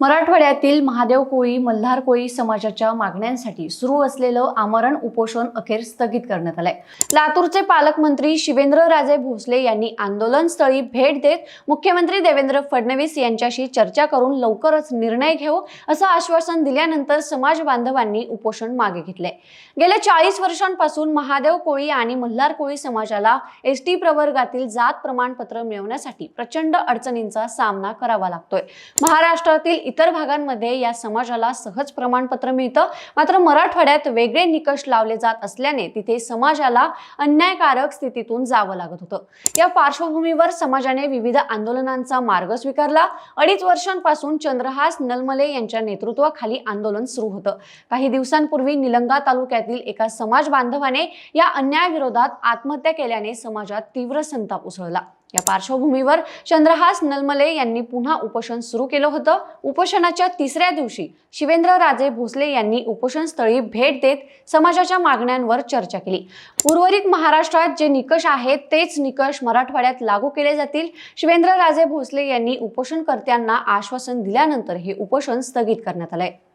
मराठवाड्यातील महादेव कोळी मल्हार कोळी समाजाच्या मागण्यांसाठी सुरू असलेलं आमरण उपोषण अखेर स्थगित करण्यात आलंय. लातूरचे पालकमंत्री शिवेंद्रराजे भोसले यांनी आंदोलनस्थळी भेट देत मुख्यमंत्री देवेंद्र फडणवीस यांच्याशी चर्चा करून लवकरच निर्णय घेऊ असं आश्वासन दिल्यानंतर समाज बांधवांनी उपोषण मागे घेतलंय. गेल्या चाळीस वर्षांपासून महादेव कोळी आणि मल्हार कोळी समाजाला एस टी प्रवर्गातील जात प्रमाणपत्र मिळवण्यासाठी प्रचंड अडचणींचा सामना करावा लागतोय. महाराष्ट्रातील इतर भागांमध्ये या समाजाला सहज प्रमाणपत्र मिळतं. मात्र मराठवाड्यात वेगळे निकष लावले जात असल्याने तिथे समाजाला अन्यायकारक स्थितीतून जावं लागत होतं. या पार्श्वभूमीवर समाजाने विविध आंदोलनांचा मार्ग स्वीकारला. अडीच वर्षांपासून चंद्रहास नलमले यांच्या नेतृत्वाखाली आंदोलन सुरू होतं. काही दिवसांपूर्वी निलंगा तालुक्यातील एका समाज बांधवाने या अन्यायाविरोधात आत्महत्या केल्याने समाजात तीव्र संताप उसळला. या पार्श्वभूमीवर चंद्रहास नलमले यांनी पुन्हा उपोषण सुरू केलं होतं. उपोषणाच्या तिसऱ्या दिवशी शिवेंद्रराजे भोसले यांनी उपोषणस्थळी भेट देत समाजाच्या मागण्यांवर चर्चा केली. उर्वरित महाराष्ट्रात जे निकष आहेत तेच निकष मराठवाड्यात लागू केले जातील. शिवेंद्रराजे भोसले यांनी उपोषणकर्त्यांना आश्वासन दिल्यानंतर हे उपोषण स्थगित करण्यात आलंय.